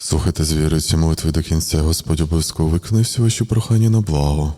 Слухайте з вірою ці молитви до кінця, Господь обов'язково виконає всі ваші прохання на благо.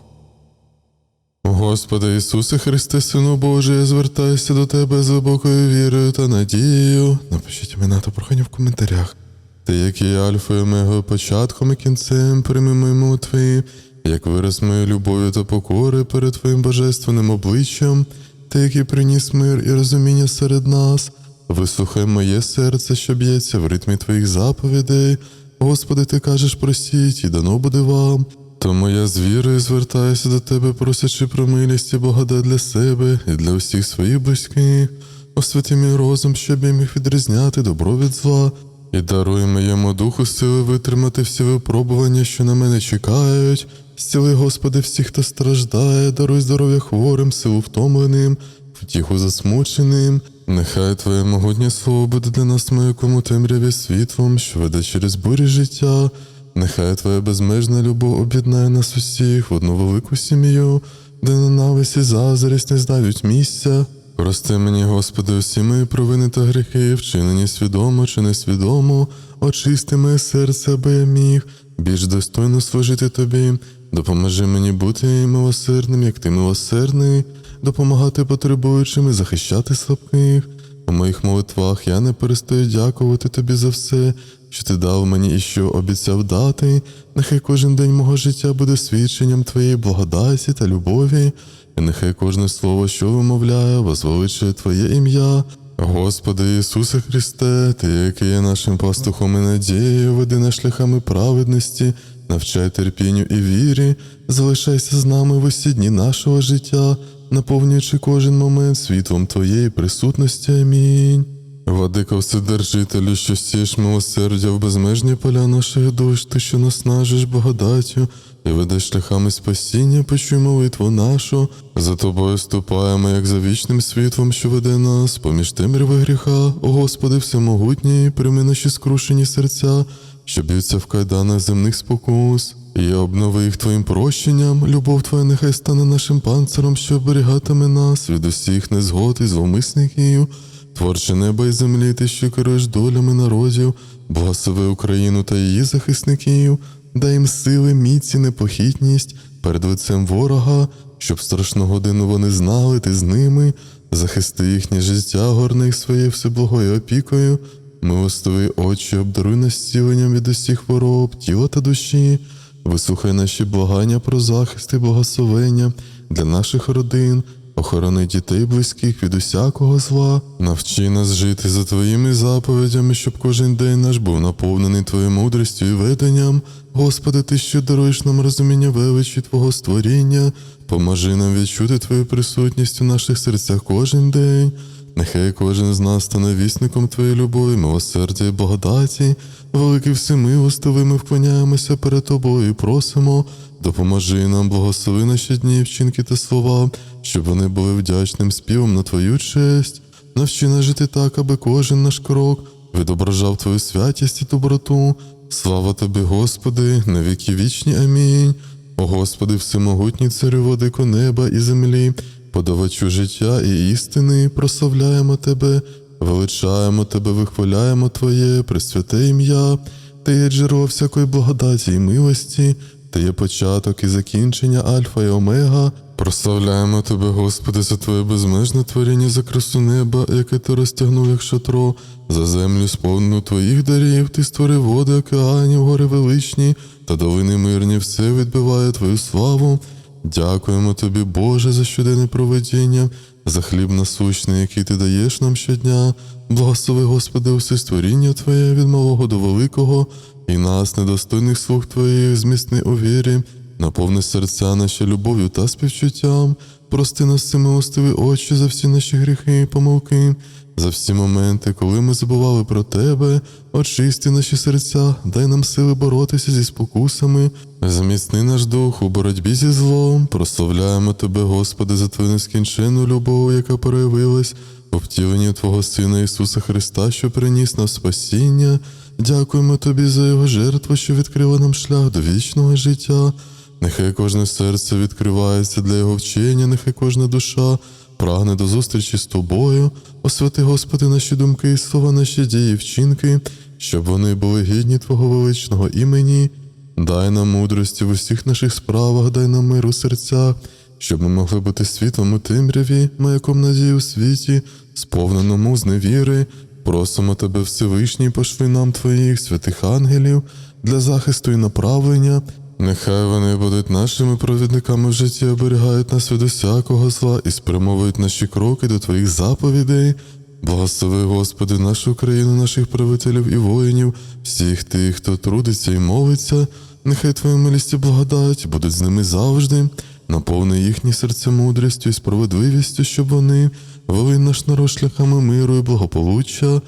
Господи Ісусе Христе, Сину Божий, я звертаюся до Тебе з глибокою вірою та надією. Напишіть імена та прохання в коментарях. Ти, як є Альфою, Омегою, початком і кінцем, прийми мої молитви, як вираз моєї любові та покори перед Твоїм божественним обличчям, ти, який приніс мир і розуміння серед нас, вислухай моє серце, що б'ється в ритмі Твоїх заповідей. Господи, ти кажеш, просіть, і дано буде вам. Тому я з вірою звертаюся до Тебе, просячи про милість і благодать для себе і для усіх своїх близьких. Освяти мій розум, щоб я міг відрізняти добро від зла, і даруй моєму духу сили витримати всі випробування, що на мене чекають. Зціли, Господи, всіх, хто страждає, даруй здоров'я хворим, силу втомленим, втіху засмученим. Нехай Твоє могутнє слово буде для нас маяком темряві світлом, що веде через бурі життя. Нехай Твоя безмежна любов об'єднає нас усіх в одну велику сім'ю, де ненависть і заздрість не знайдуть місця. Прости мені, Господи, усі мої провини та гріхи, вчинені свідомо чи несвідомо, очисти моє серце, аби я міг більш достойно служити Тобі. Допоможи мені бути милосердним, як ти милосердний, допомагати потребуючим і захищати слабких. У моїх молитвах я не перестаю дякувати тобі за все, що ти дав мені і що обіцяв дати. Нехай кожен день мого життя буде свідченням твоєї благодаті та любові, і нехай кожне слово, що вимовляю, возвеличує Твоє ім'я. Господи Ісусе Христе, Ти, який є нашим пастухом і надією, веди нас шляхами праведності, навчай терпінню і вірі, залишайся з нами в усі дні нашого життя, наповнюючи кожен момент світлом Твоєї присутності. Амінь. Владико Вседержителю, що сієш милосердя в безмежні поля наших душ, ти, що наснажиш благодаттю і ведеш шляхами спасіння, почуй молитву нашу. За тобою ступаємо, як за вічним світлом, що веде нас, поміж темряви гріха, о Господи, всемогутній, прийми наші скрушені серця, що б'ються в кайданах земних спокус. Я обнови їх Твоїм прощенням, любов Твоя нехай стане нашим панциром, що оберігатиме нас від усіх незгод і зловмисників. Творче неба і землі, ти що керуєш долями народів, благослови Україну та її захисників, дай їм сили, міці, непохитність перед лицем ворога, щоб страшну годину вони знали, ти з ними, захисти їхнє життя, горни їх своєю всеблагою опікою, милостиві очі, обдаруй нас зціленням від усіх хвороб, тіла та душі, вислухай наші благання про захист і благословення для наших родин. Охорони дітей близьких від усякого зла, навчи нас жити за твоїми заповідями, щоб кожен день наш був наповнений твоєю мудрістю і веденням. Господи, ти що даруєш нам розуміння величі Твого створіння, поможи нам відчути Твою присутність у наших серцях кожен день. Нехай кожен з нас стане вісником Твоєї любові, милосердя і благодаті, великий всемилостивий, ми вклоняємося перед Тобою і просимо, допоможи нам, благослови наші дні, вчинки та слова, щоб вони були вдячним співом на Твою честь. Навчи нас жити так, аби кожен наш крок відображав Твою святість і доброту. Слава Тобі, Господи, на віки вічні. Амінь. О Господи, всемогутній царю владико неба і землі, подавачу життя і істини, прославляємо Тебе, величаємо Тебе, вихваляємо Твоє, пресвяте ім'я, Ти є джерело всякої благодаті і милості, Ти є початок і закінчення Альфа і Омега. Прославляємо Тебе, Господи, за Твоє безмежне творіння за красу неба, яке ти розтягнув, як шатро, за землю сповнену Твоїх дарів, ти створив води, океанів, гори величні, та долини мирні, все відбиває Твою славу. Дякуємо Тобі, Боже, за щоденне проведіння, за хліб насущний, який Ти даєш нам щодня. Благослови, Господи, усе створіння Твоє від малого до великого, і нас, недостойних слуг Твоїх, зміцни у вірі, наповни серця наші любов'ю та співчуттям, прости нас милостиві очі за всі наші гріхи і помилки, за всі моменти, коли ми забували про Тебе, очисти наші серця, дай нам сили боротися зі спокусами, зміцни наш дух у боротьбі зі злом, прославляємо Тебе, Господи, за Твою нескінченну любов, яка проявилась у втіленні Твого Сина Ісуса Христа, що приніс нам спасіння. Дякуємо Тобі за Його жертву, що відкрила нам шлях до вічного життя. Нехай кожне серце відкривається для Його вчення, нехай кожна душа прагне до зустрічі з тобою. Освяти, Господи, наші думки і слова, наші дії, і вчинки, щоб вони були гідні Твого величного імені. Дай нам мудрості в усіх наших справах, дай нам миру серця, щоб ми могли бути світлом у темряві, маяком надії у світі, сповненому зневіри. Просимо тебе, Всевишній, пошли нам твоїх святих ангелів для захисту і направлення. Нехай вони будуть нашими провідниками в житті, оберігають нас від усякого зла і спрямовують наші кроки до твоїх заповідей. Благослови, Господи, нашу країну, наших правителів і воїнів, всіх тих, хто трудиться і молиться. Нехай Твоя милість і благодать будуть з ними завжди. Наповни їхні серця мудрістю і справедливістю, щоб вони вели наш народ шляхами миру і благополуччя.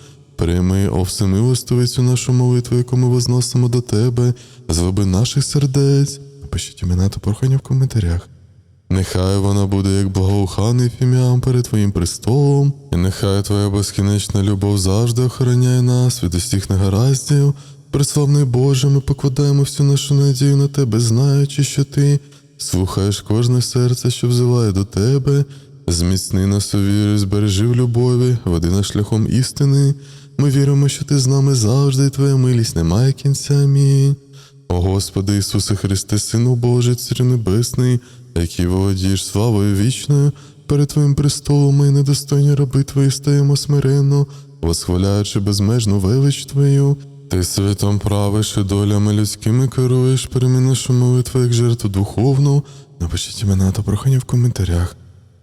Прийми, о всемилостивий, нашу молитву, яку ми возносимо до Тебе, злоби наших сердець. Напишіть імена та прохання в коментарях. Нехай вона буде як благоуханий фіміам перед Твоїм престолом, і нехай Твоя безкінечна любов завжди охороняє нас від усіх негараздів. Преславний Боже, ми покладаємо всю нашу надію на Тебе, знаючи, що Ти слухаєш кожне серце, що взиває до Тебе. Зміцни нас у вірі, збережи в любові, веди нас шляхом істини. Ми віримо, що ти з нами завжди, і твоя милість не має кінця. Амінь. О Господи Ісусе Христе, Сину Божий, Царю Небесний, який володієш славою вічною, перед Твоїм престолом ми недостойні раби Твої стаємо смиренно, восхваляючи безмежну велич Твою. Ти світом правиш і долями людськими керуєш, прийми нашу молитву як жертву духовну. Напишіть імена та прохання в коментарях.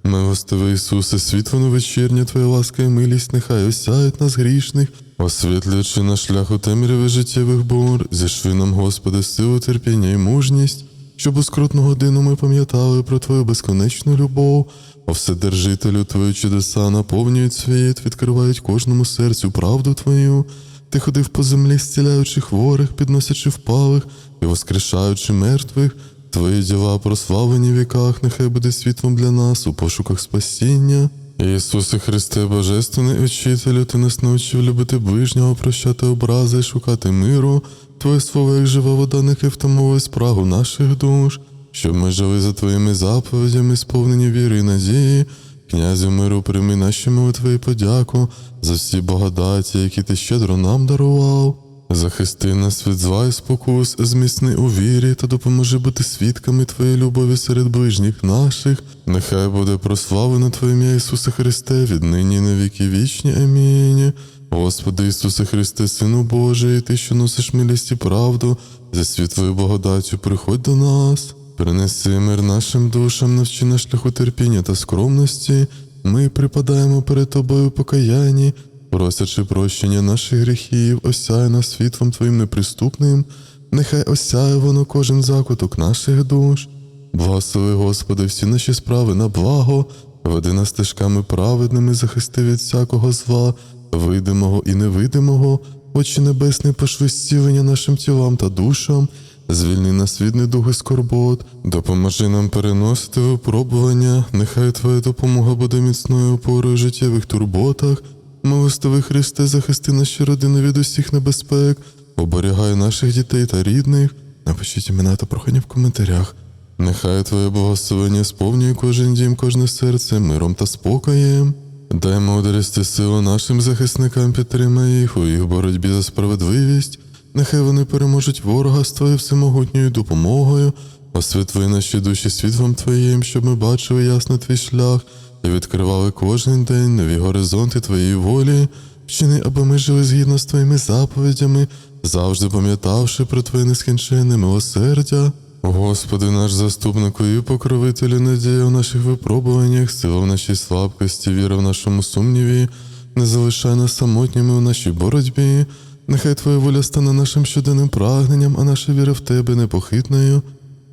Милостивий Ісусе, світло вечірнє, Твоя ласка і милість, нехай осяють нас грішних, освітлюючи на шлях у темряві життєвих бур, зішви нам, Господи, силу, терпіння і мужність, щоб у скрутну годину ми пам'ятали про Твою безконечну любов, о Вседержителю Твої чудеса наповнюють світ, відкривають кожному серцю правду Твою. Ти ходив по землі, зціляючи хворих, підносячи впалих і воскрешаючи мертвих. Твої діла прославлені в віках, нехай буде світлом для нас у пошуках спасіння. Ісусе Христе, Божественний Учителю, Ти нас навчив любити ближнього, прощати образи шукати миру. Твоє слово, як жива вода, нехай втамовує спрагу наших душ, щоб ми жили за Твоїми заповідями, сповнені віри і надії. Князю миру, прийми наші молитви і подяку за всі благодаті, які ти щедро нам дарував. Захисти нас від зла і спокус, зміцни у вірі та допоможи бути свідками Твоєї любові серед ближніх наших. Нехай буде прославлено Твоє ім'я Ісусе Христе, віднині і на віки вічні. Амінь. Господи Ісусе Христе, Сину Божий, Ти, що носиш милість і правду, за світлою благодаттю приходь до нас. Принеси мир нашим душам, навчи на шляху терпіння та скромності. Ми припадаємо перед Тобою покаянні, просячи прощення наших гріхів, осяй нас світлом Твоїм неприступним, нехай осяє воно кожен закуток наших душ. Благослови, Господи, всі наші справи на благо, веди нас стежками праведними, захисти від всякого зла, видимого і невидимого, очі небесні пошли зцілення нашим тілам та душам. Звільни нас від недуги скорбот, допоможи нам переносити випробування, нехай Твоя допомога буде міцною опорою в життєвих турботах. Милостивий Христе, захисти наші родини від усіх небезпек, оберігай наших дітей та рідних. Напишіть імена та прохання в коментарях. Нехай Твоє благословення сповнює кожен дім, кожне серце миром та спокоєм. Дай мудрість і силу нашим захисникам, підтримай їх у їх боротьбі за справедливість. Нехай вони переможуть ворога з Твоєю всемогутньою допомогою, освітли наші душі світлом Твоїм, щоб ми бачили ясно Твій шлях відкривали кожен день нові горизонти Твоєї волі. Вчини, аби ми жили згідно з Твоїми заповідями, завжди пам'ятавши про Твоє нескінченне милосердя. Господи, наш заступнику і покровителю, надія в наших випробуваннях, сила в нашій слабкості, віра в нашому сумніві, не залишай нас самотніми у нашій боротьбі. Нехай Твоя воля стане нашим щоденним прагненням, а наша віра в Тебе непохитною.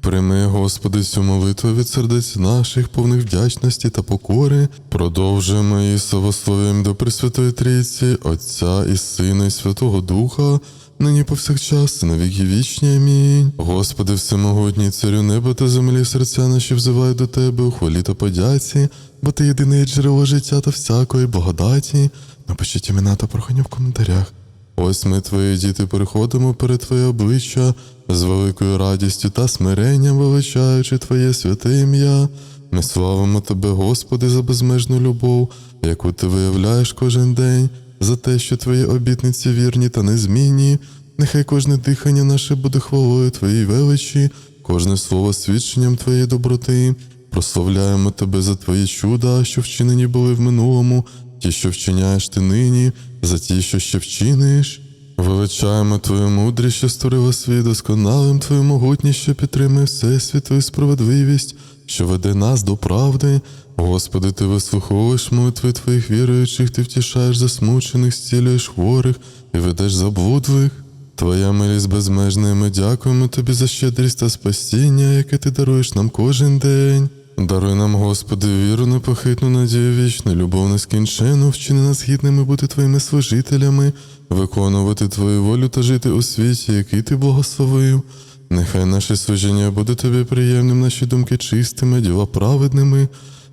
Прийми, Господи, цю молитву від сердець наших, повних вдячності та покори. Продовжуємо її словослов'ям до Пресвятої Трійці, Отця і Сина, і Святого Духа, нині повсякчас, і на віки вічні. Амінь. Господи, всемогутній царю неба та землі, серця наші взивають до Тебе у хвалі та подяці, бо Ти єдине джерело життя та всякої благодаті. Напишіть імена та прохання в коментарях. Ось ми, твої діти, приходимо перед Твоє обличчя з великою радістю та смиренням, величаючи Твоє святе ім'я. Ми славимо Тебе, Господи, за безмежну любов, яку Ти виявляєш кожен день. за те, що твої обітниці вірні та незмінні. Нехай кожне дихання наше буде хвалою Твоїй величі, кожне слово свідченням Твоєї доброти. Прославляємо Тебе за Твої чуда, що вчинені були в минулому, ті, що вчиняєш ти нині, за ті, що ще вчиниш. Величаємо Твою мудрість, що створила світ досконалим, Твою могутність, що підтримує всесвіт, Твою справедливість, що веде нас до правди. Господи, Ти вислуховуєш молитви Твоїх віруючих, Ти втішаєш засмучених, зцілюєш хворих і ведеш заблудлих. Твоя милість безмежна, і ми дякуємо Тобі за щедрість та спасіння, яке ти даруєш нам кожен день. Даруй нам, Господи, віру, непохитну надію вічну, любов нескінчену, вчини нас гідними бути Твоїми служителями, виконувати Твою волю та жити у світі, який Ти благословив. Нехай наше служіння буде Тобі приємним, наші думки чистими, діла праведними.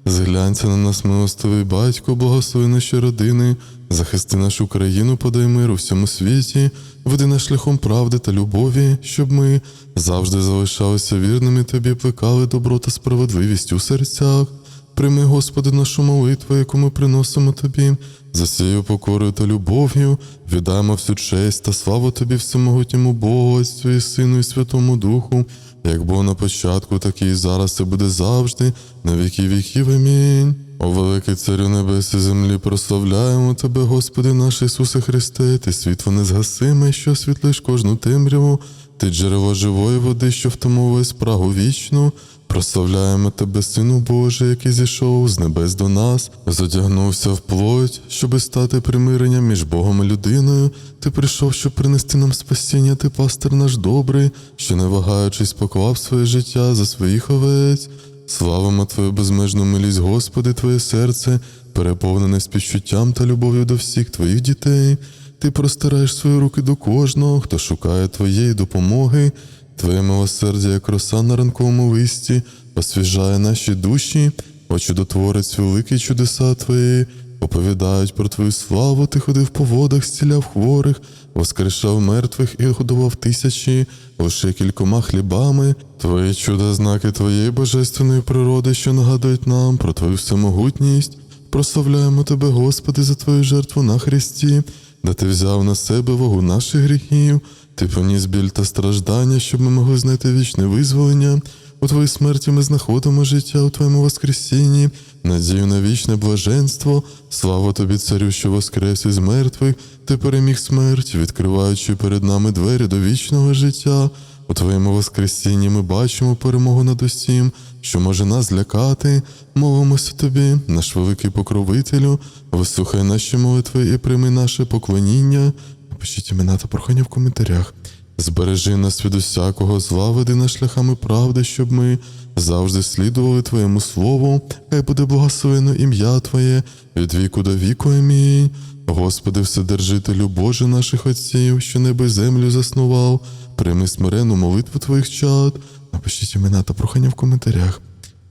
Зглянься на нас, милостивий батько, благослови наші родини, захисти нашу країну, подай мир у всьому світі, веди нас шляхом правди та любові, щоб ми завжди залишалися вірними тобі, плекали добро та справедливість у серцях. Прийми, Господи, нашу молитву, яку ми приносимо Тобі, за цією покорою та любов'ю, віддаємо всю честь та славу Тобі, всемогутньому Богу, Отцю і Сину і Святому Духу, як було на початку, так і зараз це буде завжди, на віки віків. Амінь. О великий Царю Небес і землі, прославляємо Тебе, Господи наш Ісусе Христе, Ти світло незгасиме, що освітлиш кожну темряву, Ти джерело живої води, що втомовує спрагу вічну. Прославляємо Тебе, Сину Божий, який зійшов з небес до нас, задягнувся в плоть, щоби стати примиренням між Богом і людиною. Ти прийшов, щоб принести нам спасіння, ти пастир наш добрий, що не вагаючись поклав своє життя за своїх овець. Славимо Твою безмежну милість, Господи, Твоє серце, переповнене співчуттям та любов'ю до всіх Твоїх дітей. Ти простираєш свої руки до кожного, хто шукає Твоєї допомоги. Твоє милосердя, як роса на ранковому листі, освіжає наші душі, о чудотворець великі чудеса Твої, оповідають про Твою славу, Ти ходив по водах, зціляв хворих, воскрешав мертвих і годував тисячі, лише кількома хлібами. Твої чуда, знаки Твоєї божественної природи, що нагадують нам про Твою всемогутність. Прославляємо Тебе, Господи, за Твою жертву на Христі, де Ти взяв на себе вагу наших гріхів. Ти поніс біль та страждання, щоб ми могли знайти вічне визволення. У Твоїй смерті ми знаходимо життя у Твоєму Воскресінні, надію на вічне блаженство. Слава тобі, царю, що воскрес із мертвих, ти переміг смерть, відкриваючи перед нами двері до вічного життя. У Твоєму Воскресінні ми бачимо перемогу над усім, що може нас злякати. Молимося тобі, наш великий покровителю, вислухай наші молитви і прийми наше поклоніння. Напишіть імена та прохання в коментарях. Збережи нас від усякого зла, веди нас шляхами правди, щоб ми завжди слідували Твоєму слову, хай буде благословено ім'я Твоє від віку до віку. Амінь. Господи, Вседержителю Боже наших отців, що небо й землю заснував, прийми смирену молитву Твоїх чад. Напишіть імена та прохання в коментарях.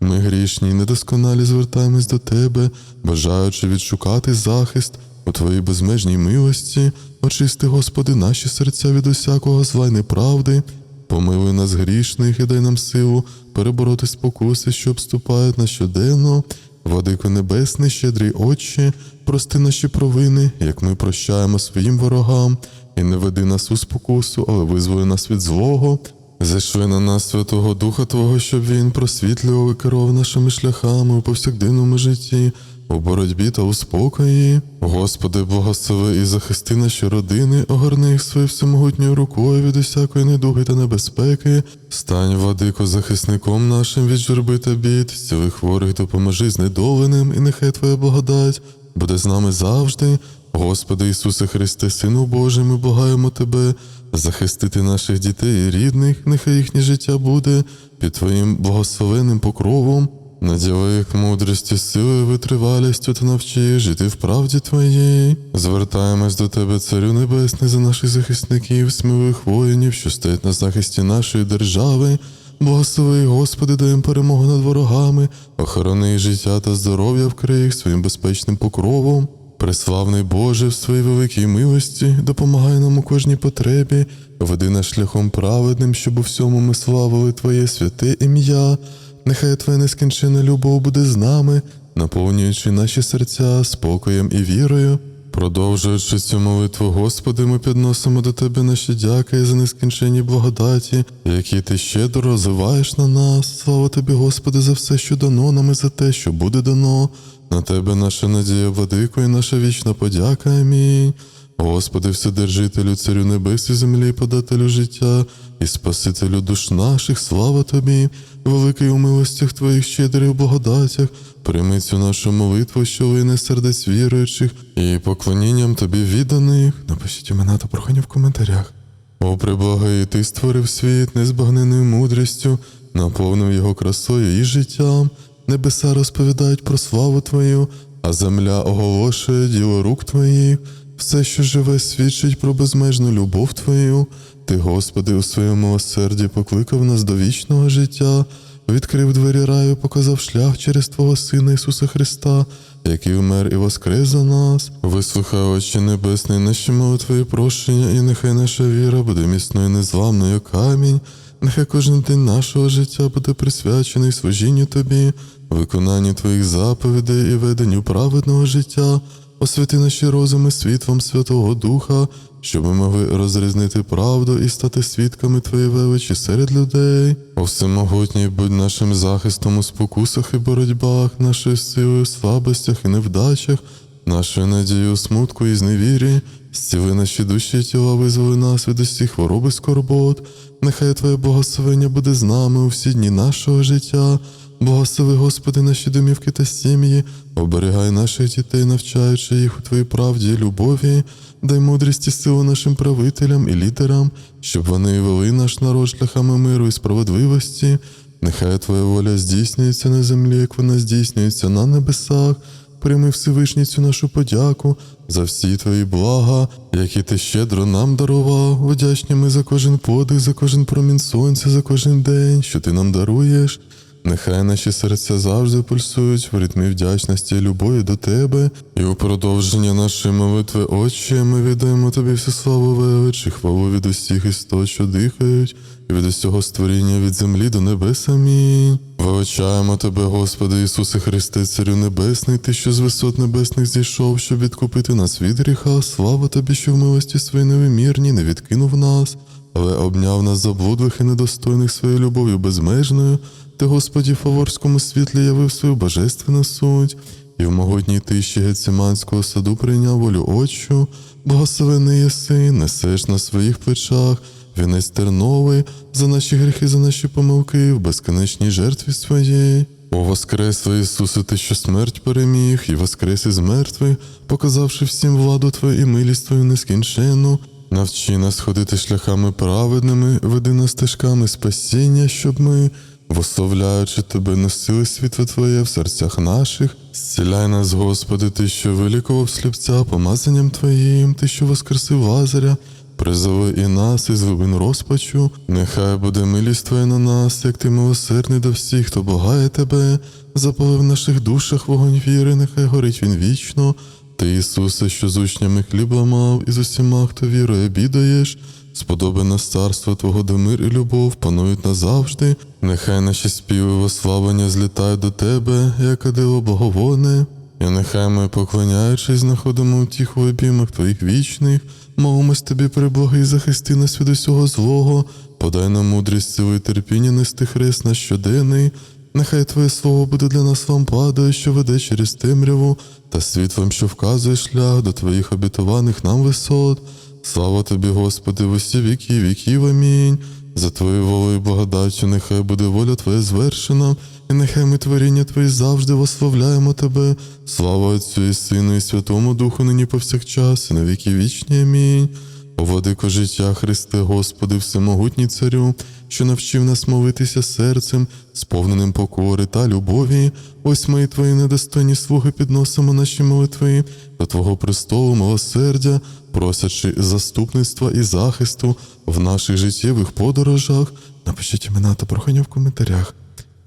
Ми грішні і недосконалі звертаємось до Тебе, бажаючи відшукати захист у Твоїй безмежній милості, очисти, Господи, наші серця від усякого зла й неправди, помилуй нас грішних і дай нам силу перебороти спокуси, що обступають нас щоденно. Владико Небесний, щедрий Отче, прости наші провини, як ми прощаємо своїм ворогам, і не веди нас у спокусу, але визволи нас від злого. Зайшли на нас Святого Духа Твого, щоб Він просвітлював і керував нашими шляхами у повсякденному житті, у боротьбі та у спокої. Господи, благослови і захисти наші родини, огорни їх своєю всемогутньою рукою від усякої недуги та небезпеки. Стань, владико, захисником нашим від журби та бід, зціли хворих допоможи знедоленим, і нехай Твоя благодать буде з нами завжди. Господи Ісусе Христе, Сину Божий, ми благаємо Тебе, захистити наших дітей і рідних, нехай їхнє життя буде під Твоїм благословенним покровом. Наділи їх мудрістю, силою, витривалістю та навчи жити в правді Твоїй. Звертаємось до Тебе, Царю Небесний, за наших захисників, сміливих воїнів, що стоять на захисті нашої держави. Благослови, Господи, дай їм перемогу над ворогами, охорони життя та здоров'я вкрий їх своїм безпечним покровом. Преславний Боже, в своїй великій милості, допомагай нам у кожній потребі, веди нас шляхом праведним, щоб у всьому ми славили Твоє святе ім'я. Нехай Твоя нескінчена любов буде з нами, наповнюючи наші серця спокоєм і вірою. Продовжуючи цю молитву, Господи, ми підносимо до Тебе наші дяки за нескінченні благодаті, які Ти щедро розвиваєш на нас. Слава Тобі, Господи, за все, що дано нам і за те, що буде дано. На Тебе наша надія, владико, і наша вічна подяка. Амінь. Господи, Вседержителю, Царю Небес і землі, подателю життя і Спасителю душ наших, слава Тобі, великий у милостях Твоїх щедрих благодатях, прийми цю нашу молитву, що лине сердець віруючих, і поклонінням Тобі відданих. Напишіть імена та прохання в коментарях. О, преблагай, ти створив світ незбагненою мудрістю, наповнив його красою і життям. Небеса розповідають про славу Твою, а земля оголошує діло рук Твоїх. Все, що живе, свідчить про безмежну любов Твою. Ти, Господи, у своєму милосерді покликав нас до вічного життя, відкрив двері раю, показав шлях через Твого Сина Ісуса Христа, який вмер і воскрес за нас. Вислухай, Отче Небесний, наші молитви і прощення, і нехай наша віра буде міцною, незламною камінь. Нехай кожен день нашого життя буде присвячений служінню Тобі, виконанню Твоїх заповідей і веденню праведного життя. Освяти наші розуми світлом Святого Духа, щоб ми могли розрізнити правду і стати свідками Твоєї величі серед людей. О всемогутній будь нашим захистом у спокусах і боротьбах, нашою силою, слабостях і невдачах, нашою надією смутку і зневірі, зціли наші душі і тіла, визволи нас від усіх хвороб і скорбот. Нехай Твоє благословення буде з нами у всі дні нашого життя. Благослови, Господи, наші домівки та сім'ї, оберігай наших дітей, навчаючи їх у Твоїй правді і любові, дай мудрість і силу нашим правителям і лідерам, щоб вони вели наш народ шляхами миру і справедливості. Нехай Твоя воля здійснюється на землі, як вона здійснюється на небесах. Прийми Всевишній цю нашу подяку за всі твої блага, які ти щедро нам дарував. Вдячні ми за кожен подих, за кожен промінь сонця, за кожен день, що ти нам даруєш. Нехай наші серця завжди пульсують в ритмі вдячності і любові до тебе, і у продовження нашої молитви, Отче, ми віддаємо тобі всю славу велич хвалу від усіх істот, що дихають, і від усього створіння від землі до небес. Амінь. Величаємо тебе, Господи Ісусе Христе, Царю Небесний, Ти, що з висот небесних зійшов, щоб відкупити нас від гріха. Слава тобі, що в милості своїй невимірній не відкинув нас, але обняв нас заблудлих і недостойних своєю любов'ю безмежною. Ти, Господі, в фаворському світлі явив свою божественну суть, і в могутній тиші Гециманського саду прийняв волю Отчу, благословений єси, несеш на своїх плечах, вінець терновий, за наші гріхи, за наші помилки, в безконечній жертві своєї. О, Воскресло Ісусе, Ти, що смерть переміг, і воскрес із мертвих, показавши всім владу Твою і милість Твою нескінченну. Навчи нас ходити шляхами праведними, веди нас стежками спасіння, щоб ми, Вословляючи тебе, носили світло Твоє в серцях наших, зціляй нас, Господи, Ти, що вилікував сліпця помазанням Твоїм, Ти, що воскресив Лазаря, призови і нас із глибин розпачу, нехай буде милість Твоя на нас, як Ти милосердний до всіх, хто благає Тебе, запали в наших душах вогонь віри, нехай горить він вічно. Ти, Ісусе, що з учнями хліб ламав, і з усіма, хто вірує, бідаєш, сподоби нас царство Твого, де мир і любов панують назавжди. Нехай наші співи вославлення злітають до Тебе, як адило благовоне, і нехай ми, поклоняючись, знаходимо утіху в обіймах Твоїх вічних, молимось Тобі, приблаги, захисти нас від усього злого, подай нам мудрість сили і терпіння нести хрест наш щоденний. Нехай Твоє слово буде для нас лампадою, що веде через темряву, та світлом, що вказує шлях до Твоїх обітованих нам висот. Слава тобі, Господи, в усі віки віків. Амінь. За Твою волю і благодаттю, нехай буде воля Твоя звершена, і нехай ми творіння Твої завжди вославляємо Тебе. Слава Отцю і Сину, і Святому Духу, нині повсякчас, і на віки вічні. Амінь. Владико життя Христе, Господи, всемогутній Царю, що навчив нас молитися серцем, сповненим покори та любові. Ось ми, Твої недостойні слуги, підносимо наші молитви до Твого престолу милосердя, просячи заступництва і захисту в наших життєвих подорожах. Напишіть імена та прохання в коментарях.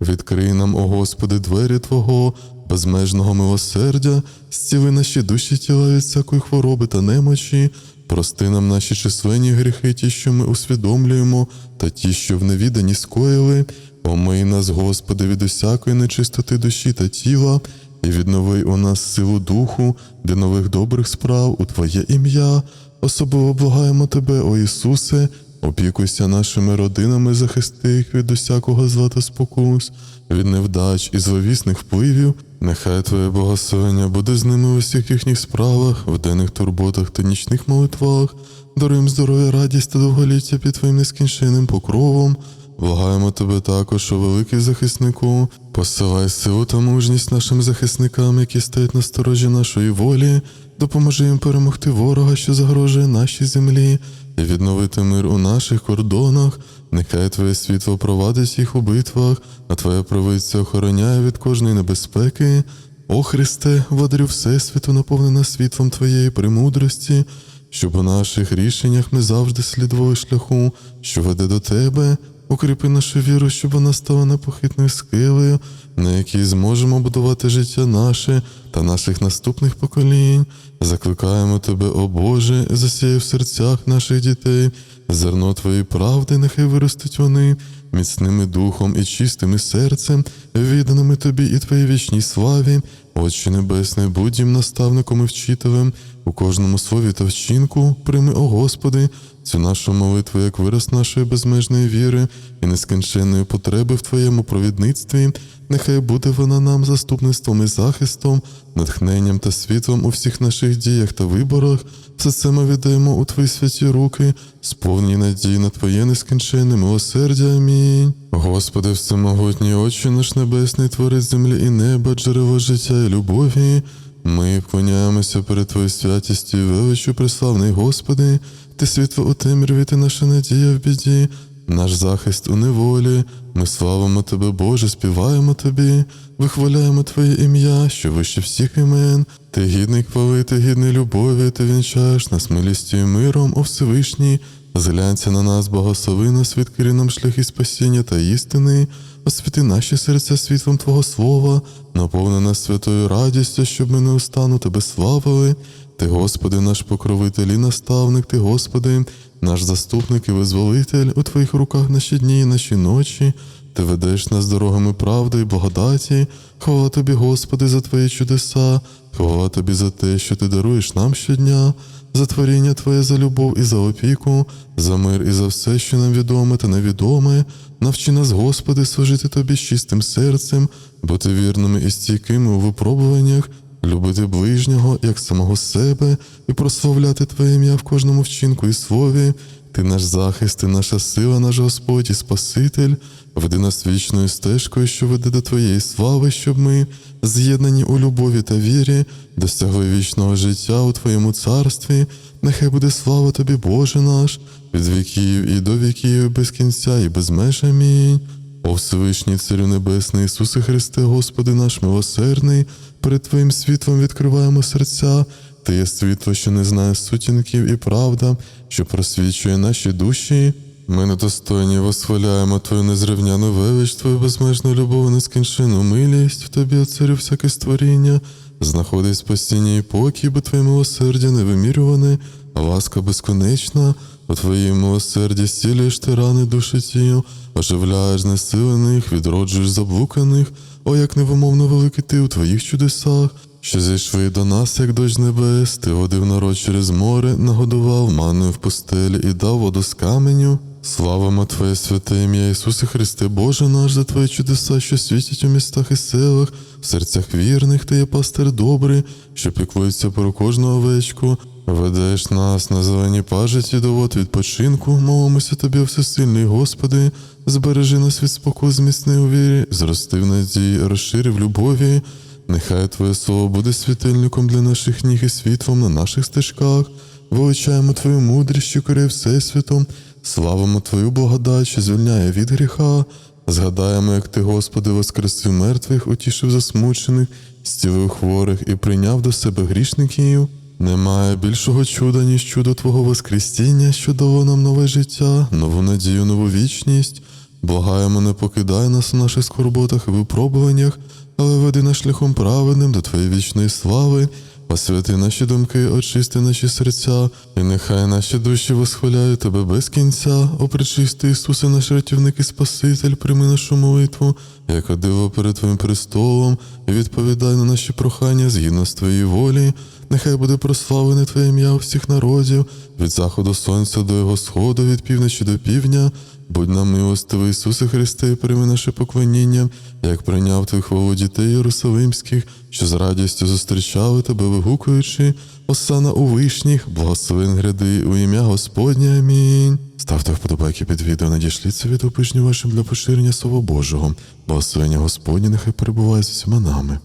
Відкрий нам, о Господи, двері Твого, безмежного милосердя, зціли наші душі тіла від всякої хвороби та немочі, прости нам наші численні гріхи, ті, що ми усвідомлюємо, та ті, що в невідані скоїли. Омий нас, Господи, від усякої нечистоти душі та тіла, і віднови у нас силу духу для нових добрих справ у Твоє ім'я. Особливо благаємо Тебе, о Ісусе, опікуйся нашими родинами, захисти їх від усякого зла та спокус, від невдач і зловісних впливів. Нехай Твоє благословення буде з ними у всіх їхніх справах, в денних турботах та нічних молитвах. Даруємо здоров'я, радість та довголіття під Твоїм нескінченним покровом. Благаємо тебе також, о великий захиснику, посилай силу та мужність нашим захисникам, які стоять на сторожі нашої волі, допоможи їм перемогти ворога, що загрожує нашій землі, і відновити мир у наших кордонах. Нехай Твоє світло провадить їх у битвах, а Твоя правиця охороняє від кожної небезпеки. О Христе, водарю Всесвіту, наповнена світлом Твоєї премудрості, щоб у наших рішеннях ми завжди слідували шляху, що веде до Тебе. Укріпи нашу віру, щоб вона стала непохитною скелею, на якій зможемо будувати життя наше та наших наступних поколінь. Закликаємо Тебе, о Боже, засіяй в серцях наших дітей, зерно Твоєї правди, нехай виростуть вони міцними духом і чистими серцем, відданими Тобі і Твоїй вічній славі. Отче Небесне, будь їм наставником і вчителем у кожному слові та вчинку, прийми, о Господи, цю нашу молитву як вираз нашої безмежної віри і нескінченної потреби в Твоєму провідництві. Нехай буде вона нам заступництвом і захистом, натхненням та світлом у всіх наших діях та виборах. Все це ми віддаємо у Твої святі руки, сповнені надії на Твоє нескінченне милосердя. Амінь. Господи, всемогутній Отче наш небесний, творець землі і неба, джерело життя і любові. Ми вклоняємося перед Твоєю святістю і величу, преславний Господи, Ти світло у темряві, ти наша надія в біді, наш захист у неволі. Ми славимо Тебе, Боже, співаємо Тобі, вихваляємо Твоє ім'я, що вище всіх імен. Ти гідний хвали, ти гідний любові, ти вінчаєш нас милістю і миром, о Всевишній. Зглянься на нас, благослови нас, відкрий нам шляхи спасіння та істини, освіти наші серця світлом Твого Слова, наповни нас святою радістю, щоб ми неустану Тебе славили. Ти, Господи, наш покровитель і наставник, Ти, Господи, наш заступник і визволитель, у Твоїх руках наші дні і наші ночі. Ти ведеш нас дорогами правди і благодаті. Хвала тобі, Господи, за Твої чудеса, хвала тобі за те, що ти даруєш нам щодня, за творіння Твоє, за любов і за опіку, за мир і за все, що нам відоме та невідоме. Навчи нас, Господи, служити Тобі з чистим серцем, бути вірними і стійкими у випробуваннях, любити ближнього як самого себе і прославляти Твоє ім'я в кожному вчинку і слові. Ти наш захист, ти наша сила, наш Господь і Спаситель, веди нас вічною стежкою, що веде до Твоєї слави, щоб ми, з'єднані у любові та вірі, досягли вічного життя у Твоєму царстві. Нехай буде слава Тобі, Боже наш, від віків і до віків, без кінця і без меж. Амінь. О Всевишній Царю Небесний, Ісусе Христе, Господи наш милосердний, перед Твоїм світлом відкриваємо серця. Ти є світло, що не знає сутінків і правда, що просвічує наші душі. Ми недостойні восхваляємо Твою незрівняну велич, Твою безмежну любов, нескінчену милість в Тобі, царю всяке створіння, знаходить спасіння покій, бо Твоє милосердя невимірюване, ласка безконечна, у Твоїй милосерді зцілюєш ти рани душі тіл, оживляєш знесилених, відроджуєш заблуканих, о, як невимовно великий ти у Твоїх чудесах, що зійшли до нас, як дощ небес, ти водив народ через море, нагодував маною в пустелі і дав воду з каменю. Славимо Твоє святе ім'я Ісусе Христе, Боже наш, за Твої чудеса, що світять у містах і селах, в серцях вірних ти є пастир добрий, що піклується про кожну овечку. Ведеш нас на зелені пажиті до вод відпочинку, молимося тобі, всесильний Господи, збережи нас від споку, зміцни у вірі, зрости в надії, розшири в любові. Нехай Твоє Слово буде світильником для наших ніг і світлом на наших стежках. Величаємо Твою мудрість, що керує Всесвітом, славимо Твою благодать, що звільняє від гріха. Згадаємо, як Ти, Господи, воскресив мертвих, утішив засмучених, зцілив хворих і прийняв до себе грішників. Немає більшого чуда, ніж чудо Твого Воскресіння, що дало нам нове життя, нову надію, нову вічність. Благаємо, не покидай нас у наших скорботах і випробуваннях, але веди нас шляхом праведним до Твоєї вічної слави. освяти наші думки, очисти наші серця, і нехай наші душі восхваляють тебе без кінця, о пречистий Ісусе, наш рятівник і Спаситель, прийми нашу молитву, як диво перед Твоїм престолом, і відповідай на наші прохання згідно з Твоєї волі. Нехай буде прославлене Твоє ім'я у всіх народів, від заходу сонця до його сходу, від півночі до півдня. Будь нам милостивий Ісусе Христе, і прийми наше поклоніння, як прийняв Твій хвалу дітей Єрусалимських, що з радістю зустрічали тебе, вигукуючи, осана у вишніх, благословен гряди у ім'я Господнє. Амінь. Ставте вподобайки під відео, надішліться від опишню вашим для поширення Слова Божого. Благословення Господнє нехай перебуває з усіма нами.